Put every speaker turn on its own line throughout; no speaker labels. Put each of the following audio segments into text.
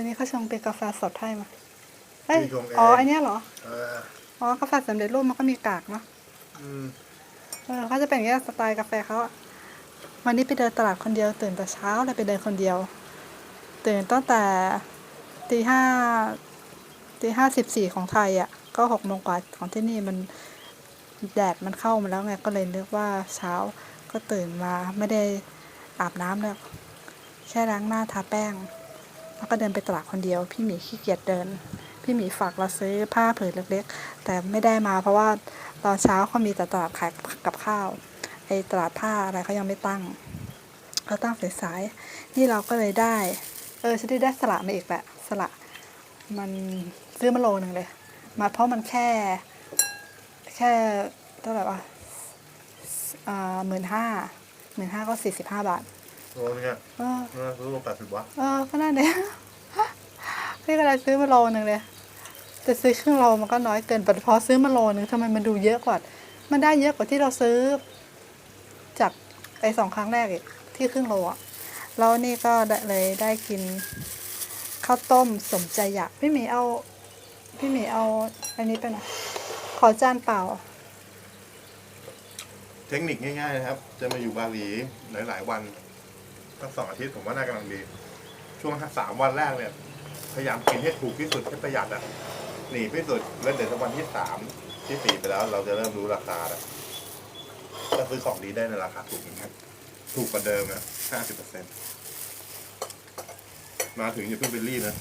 วันนี้เขาชงเป็นกาแฟสดให้มาเอ้ย
พี่ชงเอง
อ๋อ อันเนี้ยเหรอ
เออ
อ๋อ กาแฟสำเร็จรูปมันก็มีกากเนาะ
อืม
เออเขาจะเป็นอย่างเงี้ยสไตล์กาแฟเขาอะวันนี้ไปเดินตลาดคนเดียว ตื่นแต่เช้าเลยไปเดินคนเดียว ตื่นตั้งแต่ตีห้าตีห้าสิบสี่ของไทยอะก็หกโมงกว่าของที่นี่มันแดดมันเข้ามาแล้วไงก็เลยนึกว่าเช้าก็ตื่นมาไม่ได้อาบน้ำเลยแค่ล้างหน้าทาแป้ง แล้วก็เดินไปตลาดคนเดียว พี่หมีขี้เกียจเดิน พี่หมีฝากเราซื้อผ้าผืนเล็กๆ แต่ไม่ได้มาเพราะว่าตอนเช้าเขามีแต่ตลาดขายกับข้าวไอ้ตลาดผ้าอะไรเขายังไม่ตั้งเขาตั้งสายๆนี่เราก็เลยได้ เออฉันได้ได้สละมาอีกแหละสละมันซื้อมาโลหนึ่งเลย มาเพราะมันแค่ แค่เท่าไหร่วะอ่าหมื่นห้าหมื่นห้าก็สี่สิบห้าบาท
โอ้เนี่ย
เออ
เออรู้ว่าแปดสิบวะ
เออก็นั่นเนี่ยพี่ก็เลยซื้อมาโลหนึ่งเลยแต่ซื้อครึ่งโลมันก็น้อยเกินไปพอซื้อมาโลหนึ่งทำไมมันดูเยอะกว่า มันได้เยอะกว่าที่เราซื้อ จากไอ้สองครั้งแรกอีกที่ครึ่งโลอะแล้วนี่ก็ได้เลยได้กินข้าวต้มสมใจอยากพี่หมีเอาพี่หมีเอาอันนี้ไปหน่อยขอจานเปล่า
เทคนิคง่ายๆนะครับ จะมาอยู่บาหลีหลายๆวัน ตั้งสองอาทิตย์ผมว่าน่ากำลังดี ช่วงสามวันแรกเนี่ยพยายามกินให้ถูกที่สุดให้ประหยัดอะหนีที่สุดแล้วเดี๋ยวสักวันที่สามที่สี่ไปแล้ว เราจะเริ่มรู้ราคาแล้วก็ซื้อของดีได้ในราคาถูกนะครับถูกกว่าเดิมนะห้าสิบเปอร์เซ็นต์มาถึงอย่าเพิ่งไปรีบนะ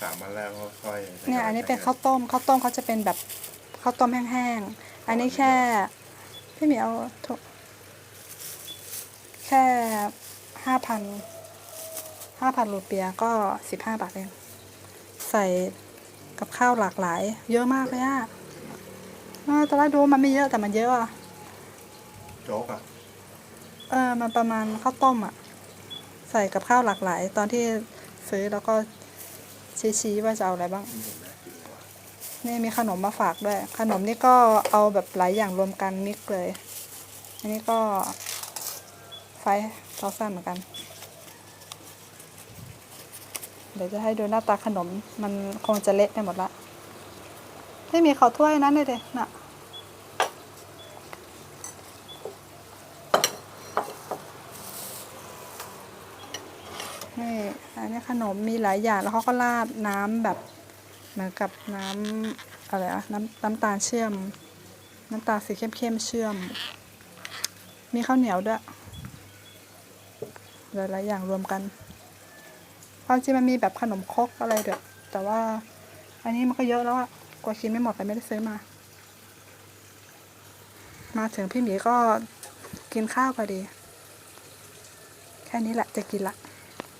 สามวันแรกก็ค่อยๆ
เนี่ยอันนี้เป็นข้าวต้มข้าวต้มเขาจะเป็นแบบข้าวต้มแห้งๆ อันนี้แค่พี่เหมียวถูกแค่ ห้าพันห้าพันรูเปียก็สิบห้าบาทเอง ใส่กับข้าวหลากหลาย เยอะมากเลยอะเออตอนแรกดูมันไม่เยอะแต่มันเยอะอะ
โจ๊กอะ
เออมันประมาณข้าวต้มอะใส่กับข้าวหลากหลาย ตอนที่ซื้อแล้วก็ชี้ๆว่าจะเอาอะไรบ้าง นี่มีขนมมาฝากด้วย ขนมนี่ก็เอาแบบหลายอย่างรวมกันมิกเลย อันนี้ก็ไฟ เทาสั้นเหมือนกัน เดี๋ยวจะให้ดูหน้าตาขนม มันคงจะเละไปหมดละไม่มีขอถ้วยนั้นเลยเด็น่ะนี่อันนี้ขนมมีหลายอย่างแล้วเขาก็ราดน้ำแบบเหมือนกับน้ำอะไรอะน้ำน้ำตาลเชื่อม น้ำตาลสีเข้มๆเชื่อม มีข้าวเหนียวด้วย หลายๆอย่างรวมกันความจริงมันมีแบบขนมครกอะไรเด้อแต่ว่า อันนี้มันก็เยอะแล้วอะกว่ากินไม่หมดไปไม่ได้ซื้อมา มาถึงพี่หมีก็กินข้าวพอดี แค่นี้แหละจะกินละ